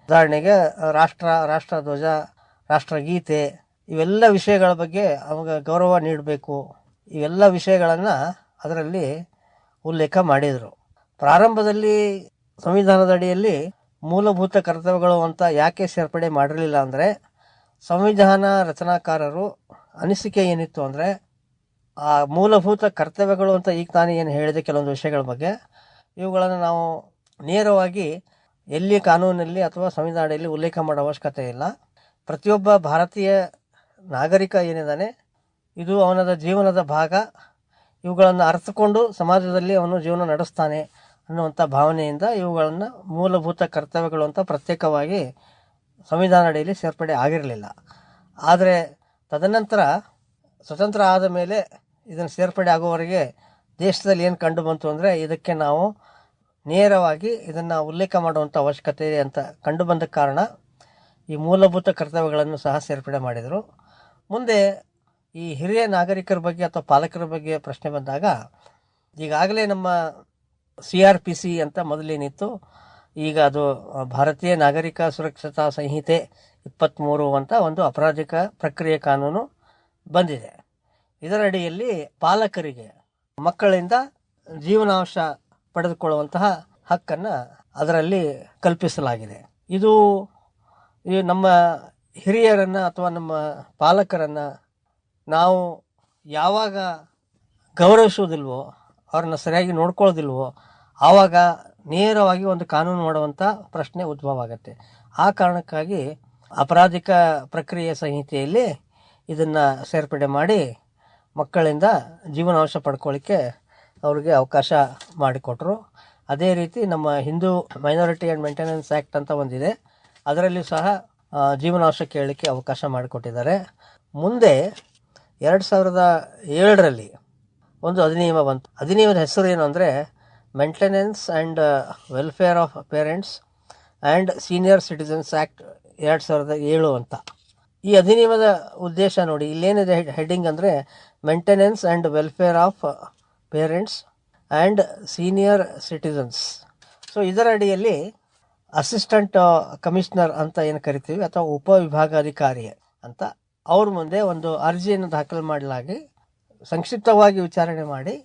ಉದಾಹರಣೆಗೆ ರಾಷ್ಟ್ರ ರಾಷ್ಟ್ರ, ರಾಷ್ಟ್ರಧ್ವಜ, ರಾಷ್ಟ್ರಗೀತೆ, ಇವೆಲ್ಲ ವಿಷಯಗಳ ಬಗ್ಗೆ ಅವಾಗ ಗೌರವ ನೀಡಬೇಕು. ಇವೆಲ್ಲ ವಿಷಯಗಳನ್ನು ಅದರಲ್ಲಿ ಉಲ್ಲೇಖ ಮಾಡಿದರು. ಪ್ರಾರಂಭದಲ್ಲಿ ಸಂವಿಧಾನದ ಅಡಿಯಲ್ಲಿ ಮೂಲಭೂತ ಕರ್ತವ್ಯಗಳು ಅಂತ ಯಾಕೆ ಸೇರ್ಪಡೆ ಮಾಡಿರಲಿಲ್ಲ ಅಂದರೆ, ಸಂವಿಧಾನ ರಚನಾಕಾರರು ಅನಿಸಿಕೆ ಏನಿತ್ತು ಅಂದರೆ, ಆ ಮೂಲಭೂತ ಕರ್ತವ್ಯಗಳು ಅಂತ ಈಗ ತಾನೇ ಏನು ಹೇಳಿದೆ ಕೆಲವೊಂದು ವಿಷಯಗಳ ಬಗ್ಗೆ, ಇವುಗಳನ್ನು ನಾವು ನೇರವಾಗಿ ಎಲ್ಲಿ ಕಾನೂನಲ್ಲಿ ಅಥವಾ ಸಂವಿಧಾನದಲ್ಲಿ ಉಲ್ಲೇಖ ಮಾಡೋ ಅವಶ್ಯಕತೆ ಇಲ್ಲ. ಪ್ರತಿಯೊಬ್ಬ ಭಾರತೀಯ ನಾಗರಿಕ ಏನಿದ್ದಾನೆ, ಇದು ಅವನದ ಜೀವನದ ಭಾಗ. ಇವುಗಳನ್ನು ಅರ್ಥಕೊಂಡು ಸಮಾಜದಲ್ಲಿ ಅವನು ಜೀವನ ನಡೆಸ್ತಾನೆ ಅನ್ನುವಂಥ ಭಾವನೆಯಿಂದ ಇವುಗಳನ್ನು ಮೂಲಭೂತ ಕರ್ತವ್ಯಗಳು ಅಂತ ಪ್ರತ್ಯೇಕವಾಗಿ ಸಂವಿಧಾನ ಅಡಿಯಲ್ಲಿ ಸೇರ್ಪಡೆ ಆಗಿರಲಿಲ್ಲ. ಆದರೆ ತದನಂತರ ಸ್ವತಂತ್ರ ಆದ ಮೇಲೆ ಇದನ್ನು ಸೇರ್ಪಡೆ ಆಗುವವರೆಗೆ ದೇಶದಲ್ಲಿ ಏನು ಕಂಡು ಬಂತು ಅಂದರೆ ಇದಕ್ಕೆ ನಾವು ನೇರವಾಗಿ ಇದನ್ನು ಉಲ್ಲೇಖ ಮಾಡುವಂಥ ಅವಶ್ಯಕತೆ ಇದೆ ಅಂತ ಕಂಡು ಬಂದ ಕಾರಣ ಈ ಮೂಲಭೂತ ಕರ್ತವ್ಯಗಳನ್ನು ಸಹ ಸೇರ್ಪಡೆ ಮಾಡಿದರು. ಮುಂದೆ ಈ ಹಿರಿಯ ನಾಗರಿಕರ ಬಗ್ಗೆ ಅಥವಾ ಪಾಲಕರ ಬಗ್ಗೆ ಪ್ರಶ್ನೆ ಬಂದಾಗ ಈಗಾಗಲೇ ನಮ್ಮ ಸಿ ಆರ್ ಪಿ ಸಿ ಅಂತ ಮೊದಲೇನಿತ್ತು ಈಗ ಅದು ಭಾರತೀಯ ನಾಗರಿಕ ಸುರಕ್ಷತಾ ಸಂಹಿತೆ ಇಪ್ಪತ್ತ್ಮೂರು ಅಂತ ಒಂದು ಅಪರಾಧಿಕ ಪ್ರಕ್ರಿಯೆ ಕಾನೂನು ಬಂದಿದೆ. ಇದರಡಿಯಲ್ಲಿ ಪಾಲಕರಿಗೆ ಮಕ್ಕಳಿಂದ ಜೀವನಾಂಶ ಪಡೆದುಕೊಳ್ಳುವಂತಹ ಹಕ್ಕನ್ನು ಅದರಲ್ಲಿ ಕಲ್ಪಿಸಲಾಗಿದೆ. ಇದು ನಮ್ಮ ಹಿರಿಯರನ್ನು ಅಥವಾ ನಮ್ಮ ಪಾಲಕರನ್ನು ನಾವು ಯಾವಾಗ ಗೌರವಿಸುವುದಿಲ್ವೋ, ಅವ್ರನ್ನ ಸರಿಯಾಗಿ ನೋಡ್ಕೊಳ್ಳೋದಿಲ್ವೋ, ಆವಾಗ ನೇರವಾಗಿ ಒಂದು ಕಾನೂನು ಮಾಡುವಂಥ ಪ್ರಶ್ನೆ ಉದ್ಭವ ಆಗುತ್ತೆ. ಆ ಕಾರಣಕ್ಕಾಗಿ ಅಪರಾಧಿಕ ಪ್ರಕ್ರಿಯೆ ಸಂಹಿತೆಯಲ್ಲಿ ಇದನ್ನು ಸೇರ್ಪಡೆ ಮಾಡಿ ಮಕ್ಕಳಿಂದ ಜೀವನಾಂಶ ಪಡ್ಕೊಳ್ಳಿಕ್ಕೆ ಅವ್ರಿಗೆ ಅವಕಾಶ ಮಾಡಿಕೊಟ್ರು. ಅದೇ ರೀತಿ ನಮ್ಮ Hindu minority and maintenance act ಅಂತ ಒಂದಿದೆ. ಅದರಲ್ಲಿ ಸಹ ಜೀವನಾಂಶ ಕೇಳಲಿಕ್ಕೆ ಅವಕಾಶ ಮಾಡಿಕೊಟ್ಟಿದ್ದಾರೆ. ಮುಂದೆ ಎರಡು ಸಾವಿರದ ಏಳರಲ್ಲಿ ಒಂದು ಅಧಿನಿಯಮ ಬಂತು. ಅಧಿನಿಯಮದ ಹೆಸರು ಏನು ಅಂದರೆ, maintenance and welfare of parents and senior citizens act ಎರಡು ಸಾವಿರದ ಏಳು ಅಂತ. ಈ ಅಧಿನಿಯಮದ ಉದ್ದೇಶ ನೋಡಿ, ಇಲ್ಲೇನಿದೆ ಹೆಡ್ಡಿಂಗ್ ಅಂದರೆ, maintenance and welfare of parents and senior citizens so ಇದರ ಅಡಿಯಲ್ಲಿ ಅಸಿಸ್ಟೆಂಟ್ ಕಮಿಷನರ್ ಅಂತ ಏನು ಕರಿತೀವಿ ಅಥವಾ ಉಪವಿಭಾಗಾಧಿಕಾರಿ ಅಂತ ಅವ್ರ ಮುಂದೆ ಒಂದು ಅರ್ಜಿಯನ್ನು ದಾಖಲು ಮಾಡಲಾಗಿ ಸಂಕ್ಷಿಪ್ತವಾಗಿ ವಿಚಾರಣೆ ಮಾಡಿ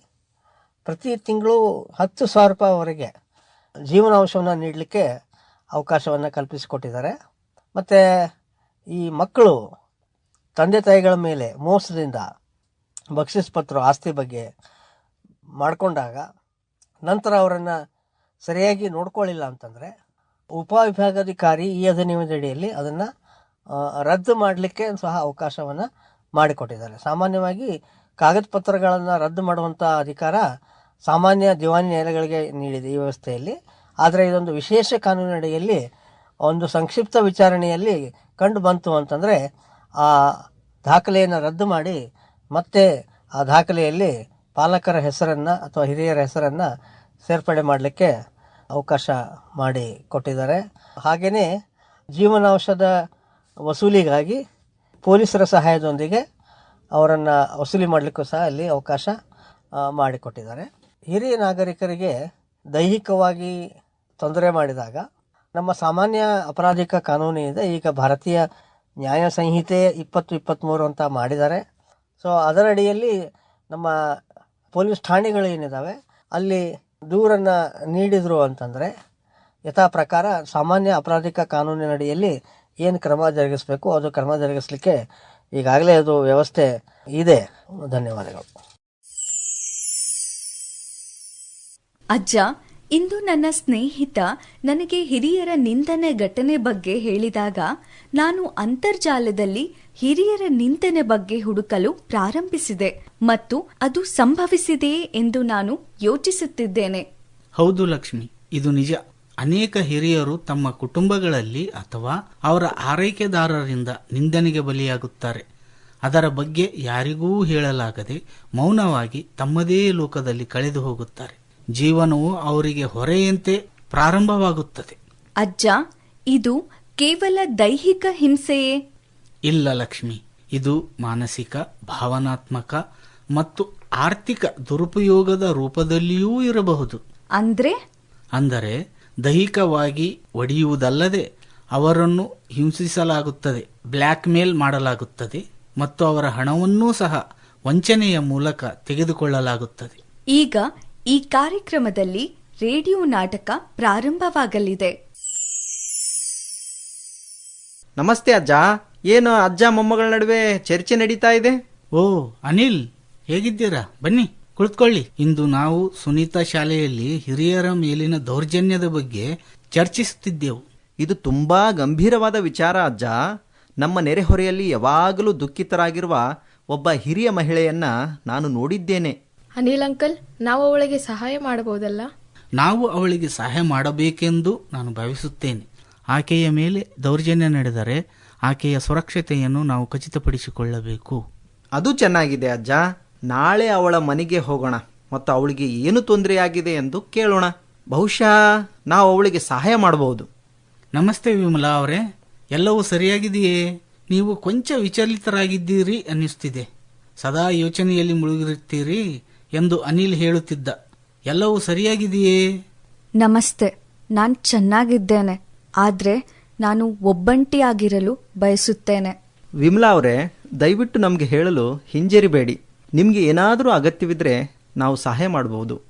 ಪ್ರತಿ ತಿಂಗಳು ಹತ್ತು ಸಾವಿರ ರೂಪಾಯಿವರೆಗೆ ಜೀವನಾಂಶವನ್ನು ನೀಡಲಿಕ್ಕೆ ಅವಕಾಶವನ್ನು ಕಲ್ಪಿಸಿಕೊಟ್ಟಿದ್ದಾರೆ. ಮತ್ತು ಈ ಮಕ್ಕಳು ತಂದೆ ತಾಯಿಗಳ ಮೇಲೆ ಮೋಸದಿಂದ ಬಕ್ಷಿಸ್ ಪತ್ರ ಆಸ್ತಿ ಬಗ್ಗೆ ಮಾಡಿಕೊಂಡಾಗ ನಂತರ ಅವರನ್ನು ಸರಿಯಾಗಿ ನೋಡ್ಕೊಳ್ಳಿಲ್ಲ ಅಂತಂದರೆ ಉಪವಿಭಾಗಾಧಿಕಾರಿ ಈ ಅಧಿನಿಯಮದಡಿಯಲ್ಲಿ ಅದನ್ನು ರದ್ದು ಮಾಡಲಿಕ್ಕೆ ಸಹ ಅವಕಾಶವನ್ನು ಮಾಡಿಕೊಟ್ಟಿದ್ದಾರೆ. ಸಾಮಾನ್ಯವಾಗಿ ಕಾಗದ ಪತ್ರಗಳನ್ನು ರದ್ದು ಮಾಡುವಂಥ ಅಧಿಕಾರ ಸಾಮಾನ್ಯ ದಿವಾನಿ ನ್ಯಾಯಾಲಯಗಳಿಗೆ ನೀಡಿದೆ ಈ ವ್ಯವಸ್ಥೆಯಲ್ಲಿ. ಆದರೆ ಇದೊಂದು ವಿಶೇಷ ಕಾನೂನಿನಡಿಯಲ್ಲಿ ಒಂದು ಸಂಕ್ಷಿಪ್ತ ವಿಚಾರಣೆಯಲ್ಲಿ ಕಂಡು ಬಂತು ಅಂತಂದರೆ ಆ ದಾಖಲೆಯನ್ನು ರದ್ದು ಮಾಡಿ ಮತ್ತೆ ಆ ದಾಖಲೆಯಲ್ಲಿ ಪಾಲಕರ ಹೆಸರನ್ನು ಅಥವಾ ಹಿರಿಯರ ಹೆಸರನ್ನು ಸೇರ್ಪಡೆ ಮಾಡಲಿಕ್ಕೆ ಅವಕಾಶ ಮಾಡಿ ಕೊಟ್ಟಿದ್ದಾರೆ. ಹಾಗೆಯೇ ಜೀವನಾಂಶದ ವಸೂಲಿಗಾಗಿ ಪೊಲೀಸರ ಸಹಾಯದೊಂದಿಗೆ ಅವರನ್ನು ವಸೂಲಿ ಮಾಡಲಿಕ್ಕೂ ಸಹ ಅಲ್ಲಿ ಅವಕಾಶ ಮಾಡಿಕೊಟ್ಟಿದ್ದಾರೆ ಹಿರಿಯ ನಾಗರಿಕರಿಗೆ ದೈಹಿಕವಾಗಿ ತೊಂದರೆ ಮಾಡಿದಾಗ ನಮ್ಮ ಸಾಮಾನ್ಯ ಅಪರಾಧಿಕ ಕಾನೂನಿನಿಂದ ಈಗ ಭಾರತೀಯ ನ್ಯಾಯ ಸಂಹಿತೆ ಇಪ್ಪತ್ತು ಇಪ್ಪತ್ತ್ಮೂರು ಅಂತ ಮಾಡಿದ್ದಾರೆ. ಸೊ ಅದರಡಿಯಲ್ಲಿ ನಮ್ಮ ಪೊಲೀಸ್ ಠಾಣೆಗಳು ಏನಿದ್ದಾವೆ ಅಲ್ಲಿ ದೂರನ್ನು ನೀಡಿದರು ಅಂತಂದರೆ ಯಥಾ ಪ್ರಕಾರ ಸಾಮಾನ್ಯ ಅಪರಾಧಿಕ ಕಾನೂನಿನ ಅಡಿಯಲ್ಲಿ ಏನು ಕ್ರಮ ಜರುಗಿಸಬೇಕು, ಅದು ಕ್ರಮ ಜರುಗಿಸಲಿಕ್ಕೆ ಈಗಾಗಲೇ ಅದು ವ್ಯವಸ್ಥೆ ಇದೆ. ಧನ್ಯವಾದಗಳು. ಅಜ್ಜ, ಇಂದು ನನ್ನ ಸ್ನೇಹಿತ ನನಗೆ ಹಿರಿಯರ ನಿಂದನೆ ಘಟನೆ ಬಗ್ಗೆ ಹೇಳಿದಾಗ ನಾನು ಅಂತರ್ಜಾಲದಲ್ಲಿ ಹಿರಿಯರ ನಿಂದನೆ ಬಗ್ಗೆ ಹುಡುಕಲು ಪ್ರಾರಂಭಿಸಿದೆ ಮತ್ತು ಅದು ಸಂಭವಿಸಿದೆಯೇ ಎಂದು ನಾನು ಯೋಚಿಸುತ್ತಿದ್ದೇನೆ. ಹೌದು ಲಕ್ಷ್ಮಿ ಇದು ನಿಜ. ಅನೇಕ ಹಿರಿಯರು ತಮ್ಮ ಕುಟುಂಬಗಳಲ್ಲಿ ಅಥವಾ ಅವರ ಆರೈಕೆದಾರರಿಂದ ನಿಂದನೆಗೆ ಬಲಿಯಾಗುತ್ತಾರೆ. ಅದರ ಬಗ್ಗೆ ಯಾರಿಗೂ ಹೇಳಲಾಗದೆ ಮೌನವಾಗಿ ತಮ್ಮದೇ ಲೋಕದಲ್ಲಿ ಕಳೆದು ಹೋಗುತ್ತಾರೆ. ಜೀವನವು ಅವರಿಗೆ ಹೊರೆಯಂತೆ ಪ್ರಾರಂಭವಾಗುತ್ತದೆ. ಅಜ್ಜ ಇದು ಕೇವಲ ದೈಹಿಕ ಹಿಂಸೆಯೇ? ಇಲ್ಲ ಲಕ್ಷ್ಮಿ. ಇದು ಮಾನಸಿಕ ಭಾವನಾತ್ಮಕ ಮತ್ತು ಆರ್ಥಿಕ ದುರುಪಯೋಗದ ರೂಪದಲ್ಲಿಯೂ ಇರಬಹುದು. ಅಂದ್ರೆ? ಅಂದರೆ ದೈಹಿಕವಾಗಿ ಒಡೆಯುವುದಲ್ಲದೆ ಅವರನ್ನು ಹಿಂಸಿಸಲಾಗುತ್ತದೆ ಬ್ಲ್ಯಾಕ್ ಮೇಲ್ ಮಾಡಲಾಗುತ್ತದೆ ಮತ್ತು ಅವರ ಹಣವನ್ನೂ ಸಹ ವಂಚನೆಯ ಮೂಲಕ ತೆಗೆದುಕೊಳ್ಳಲಾಗುತ್ತದೆ. ಈಗ ಈ ಕಾರ್ಯಕ್ರಮದಲ್ಲಿ ರೇಡಿಯೋ ನಾಟಕ ಪ್ರಾರಂಭವಾಗಲಿದೆ. ನಮಸ್ತೆ ಅಜ್ಜ. ಏನು ಅಜ್ಜ ಮೊಮ್ಮಗಳ ನಡುವೆ ಚರ್ಚೆ ನಡೀತಾ ಇದೆ? ಓ ಅನಿಲ್ ಹೇಗಿದ್ದೀರಾ? ಬನ್ನಿ ಕುಳಿತುಕೊಳ್ಳಿ. ಇಂದು ನಾವು ಸುನೀತಾ ಶಾಲೆಯಲ್ಲಿ ಹಿರಿಯರ ಮೇಲಿನ ದೌರ್ಜನ್ಯದ ಬಗ್ಗೆ ಚರ್ಚಿಸುತ್ತಿದ್ದೆವು. ಇದು ತುಂಬಾ ಗಂಭೀರವಾದ ವಿಚಾರ ಅಜ್ಜ. ನಮ್ಮ ನೆರೆಹೊರೆಯಲ್ಲಿ ಯಾವಾಗಲೂ ದುಃಖಿತರಾಗಿರುವ ಒಬ್ಬ ಹಿರಿಯ ಮಹಿಳೆಯನ್ನ ನಾನು ನೋಡಿದ್ದೇನೆ. ಅನಿಲ್ ಅಂಕಲ್ ನಾವು ಅವಳಿಗೆ ಸಹಾಯ ಮಾಡಬಹುದಲ್ಲ? ನಾವು ಅವಳಿಗೆ ಸಹಾಯ ಮಾಡಬೇಕೆಂದು ನಾನು ಭಾವಿಸುತ್ತೇನೆ. ಆಕೆಯ ಮೇಲೆ ದೌರ್ಜನ್ಯ ನಡೆದರೆ ಆಕೆಯ ಸುರಕ್ಷತೆಯನ್ನು ನಾವು ಖಚಿತಪಡಿಸಿಕೊಳ್ಳಬೇಕು. ಅದು ಚೆನ್ನಾಗಿದೆ ಅಜ್ಜ. ನಾಳೆ ಅವಳ ಮನೆಗೆ ಹೋಗೋಣ. ಮತ್ತು ಅವಳಿಗೆ ಏನು ತೊಂದರೆಯಾಗಿದೆ ಎಂದು ಕೇಳೋಣ. ಬಹುಶಃ ನಾವು ಅವಳಿಗೆ ಸಹಾಯ ಮಾಡಬಹುದು. ನಮಸ್ತೆ ವಿಮಲಾ ಅವರೇ. ಎಲ್ಲವೂ ಸರಿಯಾಗಿದೆಯೇ? ನೀವು ಕೊಂಚ ವಿಚಲಿತರಾಗಿದ್ದೀರಿ ಅನ್ನಿಸ್ತಿದೆ. ಸದಾ ಯೋಚನೆಯಲ್ಲಿ ಮುಳುಗಿರುತ್ತೀರಿ ಎಂದು ಅನಿಲ್ ಹೇಳುತ್ತಿದ್ದ. ಎಲ್ಲವೂ ಸರಿಯಾಗಿದೆಯೇ? ನಮಸ್ತೆ. ನಾನು ಚೆನ್ನಾಗಿದ್ದೇನೆ. ಆದ್ರೆ ನಾನು ಒಬ್ಬಂಟಿಯಾಗಿರಲು ಬಯಸುತ್ತೇನೆ. ವಿಮಲಾ ಅವರೇ ದಯವಿಟ್ಟು ನಮಗೆ ಹೇಳಲು ಹಿಂಜರಿಬೇಡಿ. ನಿಮಗೆ ಏನಾದರೂ ಅಗತ್ಯವಿದ್ರೆ ನಾವು ಸಹಾಯ ಮಾಡಬಹುದು.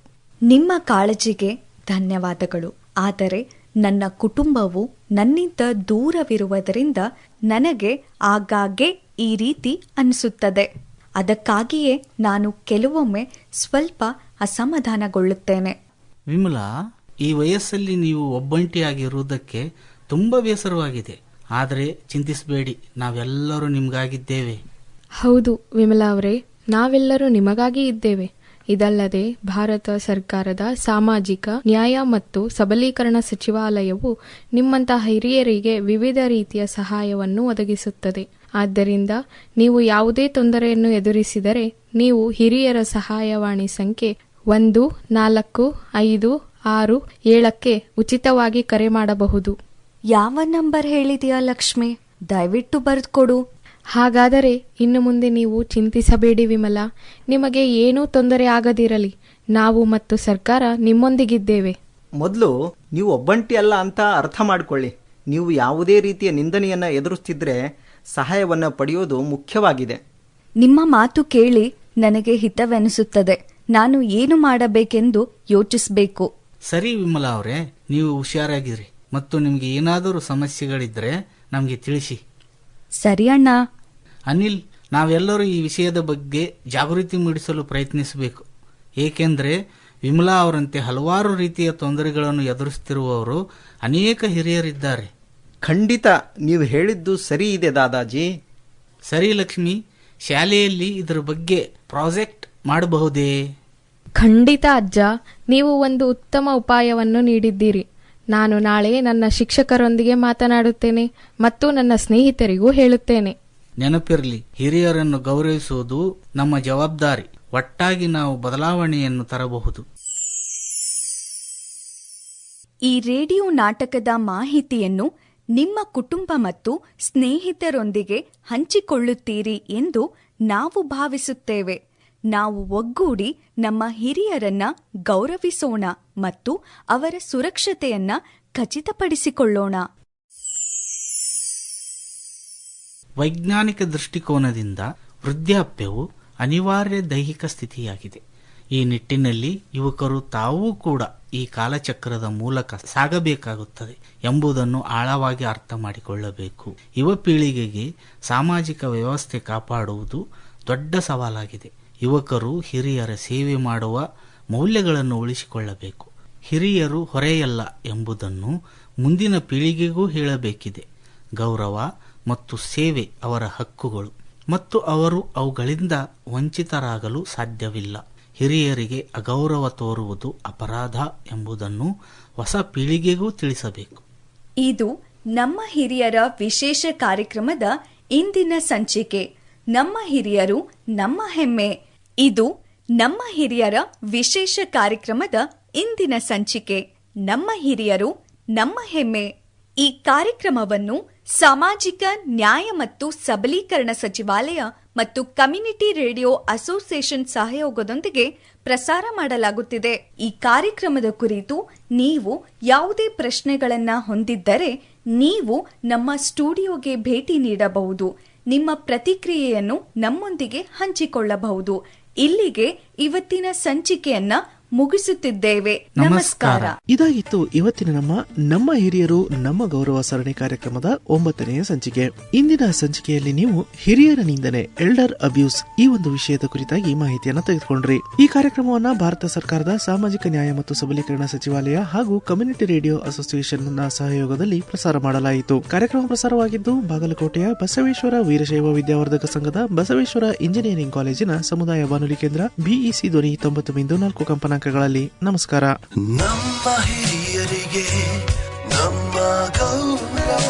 ನಿಮ್ಮ ಕಾಳಜಿಗೆ ಧನ್ಯವಾದಗಳು. ಆದರೆ ನನ್ನ ಕುಟುಂಬವು ನನ್ನಿಂದ ದೂರವಿರುವುದರಿಂದ ನನಗೆ ಆಗಾಗ್ಗೆ ಈ ರೀತಿ ಅನಿಸುತ್ತದೆ. ಅದಕ್ಕಾಗಿಯೇ ನಾನು ಕೆಲವೊಮ್ಮೆ ಸ್ವಲ್ಪ ಅಸಮಾಧಾನಗೊಳ್ಳುತ್ತೇನೆ. ವಿಮಲಾ ಈ ವಯಸ್ಸಲ್ಲಿ ನೀವು ಒಬ್ಬಂಟಿಯಾಗಿರುವುದಕ್ಕೆ ತುಂಬಾ ಬೇಸರವಾಗಿದೆ. ಆದರೆ ಚಿಂತಿಸಬೇಡಿ, ನಾವೆಲ್ಲರೂ ನಿಮಗಾಗಿದ್ದೇವೆ. ಹೌದು ವಿಮಲಾ ಅವರೇ, ನಾವೆಲ್ಲರೂ ನಿಮಗಾಗಿ ಇದ್ದೇವೆ. ಇದಲ್ಲದೆ ಭಾರತ ಸರ್ಕಾರದ ಸಾಮಾಜಿಕ, ನ್ಯಾಯ ಮತ್ತು ಸಬಲೀಕರಣ ಸಚಿವಾಲಯವು ನಿಮ್ಮಂತಹ ಹಿರಿಯರಿಗೆ ವಿವಿಧ ರೀತಿಯ ಸಹಾಯವನ್ನು ಒದಗಿಸುತ್ತದೆ. ಆದ್ದರಿಂದ ನೀವು ಯಾವುದೇ ತೊಂದರೆಯನ್ನು ಎದುರಿಸಿದರೆ ನೀವು ಹಿರಿಯರ ಸಹಾಯವಾಣಿ ಸಂಖ್ಯೆ ಒಂದು, ನಾಲ್ಕು, ಐದು, ಆರು, ಏಳಕ್ಕೆ ಉಚಿತವಾಗಿ ಕರೆ ಮಾಡಬಹುದು. ಯಾವ ನಂಬರ್ ಹೇಳಿದೆಯಾ ಲಕ್ಷ್ಮಿ? ದಯವಿಟ್ಟು ಬರೆದುಕೊಡು. ಹಾಗಾದರೆ ಇನ್ನು ಮುಂದೆ ನೀವು ಚಿಂತಿಸಬೇಡಿ ವಿಮಲ. ನಿಮಗೆ ಏನೂ ತೊಂದರೆ ಆಗದಿರಲಿ. ನಾವು ಮತ್ತು ಸರ್ಕಾರ ನಿಮ್ಮೊಂದಿಗಿದ್ದೇವೆ. ಮೊದಲು ನೀವು ಒಬ್ಬಂಟಿ ಅಲ್ಲ ಅಂತ ಅರ್ಥ ಮಾಡಿಕೊಳ್ಳಿ. ನೀವು ಯಾವುದೇ ರೀತಿಯ ನಿಂದನೆಯನ್ನ ಎದುರಿಸ್ತಿದ್ರೆ ಸಹಾಯವನ್ನು ಪಡೆಯೋದು ಮುಖ್ಯವಾಗಿದೆ. ನಿಮ್ಮ ಮಾತು ಕೇಳಿ ನನಗೆ ಹಿತವೆನಿಸುತ್ತದೆ. ನಾನು ಏನು ಮಾಡಬೇಕೆಂದು ಯೋಚಿಸಬೇಕು. ಸರಿ ವಿಮಲಾ ಅವರೇ ನೀವು ಹುಷಾರಾಗಿರಿ. ಮತ್ತು ನಿಮಗೆ ಏನಾದರೂ ಸಮಸ್ಯೆಗಳಿದ್ರೆ ನಮಗೆ ತಿಳಿಸಿ. ಸರಿ ಅಣ್ಣ. ಅನಿಲ್ ನಾವೆಲ್ಲರೂ ಈ ವಿಷಯದ ಬಗ್ಗೆ ಜಾಗೃತಿ ಮೂಡಿಸಲು ಪ್ರಯತ್ನಿಸಬೇಕು. ಏಕೆಂದರೆ ವಿಮಲಾ ಅವರಂತೆ ಹಲವಾರು ರೀತಿಯ ತೊಂದರೆಗಳನ್ನು ಎದುರಿಸುತ್ತಿರುವವರು ಅನೇಕ ಹಿರಿಯರಿದ್ದಾರೆ. ಖಂಡಿತ ನೀವು ಹೇಳಿದ್ದು ಸರಿ ಇದೆ ದಾದಾಜಿ. ಸರಿ ಲಕ್ಷ್ಮಿ ಶಾಲೆಯಲ್ಲಿ ಇದರ ಬಗ್ಗೆ ಪ್ರಾಜೆಕ್ಟ್ ಮಾಡಬಹುದೇ? ಖಂಡಿತ ಅಜ್ಜ ನೀವು ಒಂದು ಉತ್ತಮ ಉಪಾಯವನ್ನು ನೀಡಿದ್ದೀರಿ. ನಾನು ನಾಳೆ ನನ್ನ ಶಿಕ್ಷಕರೊಂದಿಗೆ ಮಾತನಾಡುತ್ತೇನೆ ಮತ್ತು ನನ್ನ ಸ್ನೇಹಿತರಿಗೂ ಹೇಳುತ್ತೇನೆ. ನೆನಪಿರಲಿ ಹಿರಿಯರನ್ನು ಗೌರವಿಸುವುದು ನಮ್ಮ ಜವಾಬ್ದಾರಿ. ಒಟ್ಟಾಗಿ ನಾವು ಬದಲಾವಣೆಯನ್ನು ತರಬಹುದು. ಈ ರೇಡಿಯೋ ನಾಟಕದ ಮಾಹಿತಿಯನ್ನು ನಿಮ್ಮ ಕುಟುಂಬ ಮತ್ತು ಸ್ನೇಹಿತರೊಂದಿಗೆ ಹಂಚಿಕೊಳ್ಳುತ್ತೀರಿ ಎಂದು ನಾವು ಭಾವಿಸುತ್ತೇವೆ. ನಾವು ಒಗ್ಗೂಡಿ ನಮ್ಮ ಹಿರಿಯರನ್ನ ಗೌರವಿಸೋಣ ಮತ್ತು ಅವರ ಸುರಕ್ಷತೆಯನ್ನ ಖಚಿತಪಡಿಸಿಕೊಳ್ಳೋಣ. ವೈಜ್ಞಾನಿಕ ದೃಷ್ಟಿಕೋನದಿಂದ ವೃದ್ಧಾಪ್ಯವು ಅನಿವಾರ್ಯ ದೈಹಿಕ ಸ್ಥಿತಿಯಾಗಿದೆ. ಈ ನಿಟ್ಟಿನಲ್ಲಿ ಯುವಕರು ತಾವೂ ಕೂಡ ಈ ಕಾಲಚಕ್ರದ ಮೂಲಕ ಸಾಗಬೇಕಾಗುತ್ತದೆ ಎಂಬುದನ್ನು ಆಳವಾಗಿ ಅರ್ಥ ಮಾಡಿಕೊಳ್ಳಬೇಕು. ಯುವ ಪೀಳಿಗೆಗೆ ಸಾಮಾಜಿಕ ವ್ಯವಸ್ಥೆ ಕಾಪಾಡುವುದು ದೊಡ್ಡ ಸವಾಲಾಗಿದೆ. ಯುವಕರು ಹಿರಿಯರ ಸೇವೆ ಮಾಡುವ ಮೌಲ್ಯಗಳನ್ನು ಉಳಿಸಿಕೊಳ್ಳಬೇಕು. ಹಿರಿಯರು ಹೊರೆಯಲ್ಲ ಎಂಬುದನ್ನು ಮುಂದಿನ ಪೀಳಿಗೆಗೂ ಹೇಳಬೇಕಿದೆ. ಗೌರವ ಮತ್ತು ಸೇವೆ ಅವರ ಹಕ್ಕುಗಳು. ಮತ್ತು ಅವರು ಅವುಗಳಿಂದ ವಂಚಿತರಾಗಲು ಸಾಧ್ಯವಿಲ್ಲ. ಹಿರಿಯರಿಗೆ ಅಗೌರವ ತೋರುವುದು ಅಪರಾಧ ಎಂಬುದನ್ನು ಹೊಸ ಪೀಳಿಗೆಗೂ ತಿಳಿಸಬೇಕು. ಇದು ನಮ್ಮ ಹಿರಿಯರ ವಿಶೇಷ ಕಾರ್ಯಕ್ರಮದ ಇಂದಿನ ಸಂಚಿಕೆ. ನಮ್ಮ ಹಿರಿಯರು ನಮ್ಮ ಹೆಮ್ಮೆ. ಇದು ನಮ್ಮ ಹಿರಿಯರ ವಿಶೇಷ ಕಾರ್ಯಕ್ರಮದ ಇಂದಿನ ಸಂಚಿಕೆ. ನಮ್ಮ ಹಿರಿಯರು ನಮ್ಮ ಹೆಮ್ಮೆ. ಈ ಕಾರ್ಯಕ್ರಮವನ್ನು ಸಾಮಾಜಿಕ ನ್ಯಾಯ ಮತ್ತು ಸಬಲೀಕರಣ ಸಚಿವಾಲಯ ಮತ್ತು ಕಮ್ಯುನಿಟಿ ರೇಡಿಯೋ ಅಸೋಸಿಯೇಷನ್ ಸಹಯೋಗದೊಂದಿಗೆ ಪ್ರಸಾರ ಮಾಡಲಾಗುತ್ತಿದೆ. ಈ ಕಾರ್ಯಕ್ರಮದ ಕುರಿತು ನೀವು ಯಾವುದೇ ಪ್ರಶ್ನೆಗಳನ್ನ ಹೊಂದಿದ್ದರೆ ನೀವು ನಮ್ಮ ಸ್ಟುಡಿಯೋಗೆ ಭೇಟಿ ನೀಡಬಹುದು. ನಿಮ್ಮ ಪ್ರತಿಕ್ರಿಯೆಯನ್ನು ನಮ್ಮೊಂದಿಗೆ ಹಂಚಿಕೊಳ್ಳಬಹುದು. ಇಲ್ಲಿಗೆ ಇವತ್ತಿನ ಸಂಚಿಕೆಯನ್ನ ಮುಗಿಸುತ್ತಿದ್ದೇವೆ. ನಮಸ್ಕಾರ. ಇದಾಗಿತ್ತು ಇವತ್ತಿನ ನಮ್ಮ ನಮ್ಮ ಹಿರಿಯರು ನಮ್ಮ ಗೌರವ ಸರಣಿ ಕಾರ್ಯಕ್ರಮದ ಒಂಬತ್ತನೆಯ ಸಂಚಿಕೆ. ಇಂದಿನ ಸಂಚಿಕೆಯಲ್ಲಿ ನೀವು ಹಿರಿಯರ ನಿಂದನೆ ಎಲ್ಡರ್ ಅಬ್ಯೂಸ್ ಈ ಒಂದು ವಿಷಯದ ಕುರಿತಾಗಿ ಮಾಹಿತಿಯನ್ನು ತೆಗೆದುಕೊಂಡ್ರಿ. ಈ ಕಾರ್ಯಕ್ರಮವನ್ನ ಭಾರತ ಸರ್ಕಾರದ ಸಾಮಾಜಿಕ ನ್ಯಾಯ ಮತ್ತು ಸಬಲೀಕರಣ ಸಚಿವಾಲಯ ಹಾಗೂ ಕಮ್ಯುನಿಟಿ ರೇಡಿಯೋ ಅಸೋಸಿಯೇಷನ್ನ ಸಹಯೋಗದಲ್ಲಿ ಪ್ರಸಾರ ಮಾಡಲಾಯಿತು. ಕಾರ್ಯಕ್ರಮ ಪ್ರಸಾರವಾಗಿದ್ದು ಬಾಗಲಕೋಟೆಯ ಬಸವೇಶ್ವರ ವೀರಶೈವ ವಿದ್ಯಾವರ್ಧಕ ಸಂಘದ ಬಸವೇಶ್ವರ ಇಂಜಿನಿಯರಿಂಗ್ ಕಾಲೇಜಿನ ಸಮುದಾಯ ಬಾನುಲಿ ಕೇಂದ್ರ ಬಿಇಸಿ ಧ್ವನಿ ತೊಂಬತ್ತು ಬಿಂದು ನಾಲ್ಕು ಕಂಪನಾಂಕಗಳಲ್ಲಿ ನಮಸ್ಕಾರ. ನಮ್ಮ ಹಿರಿಯರಿಗೆ ನಮ್ಮ ಗೌರವ.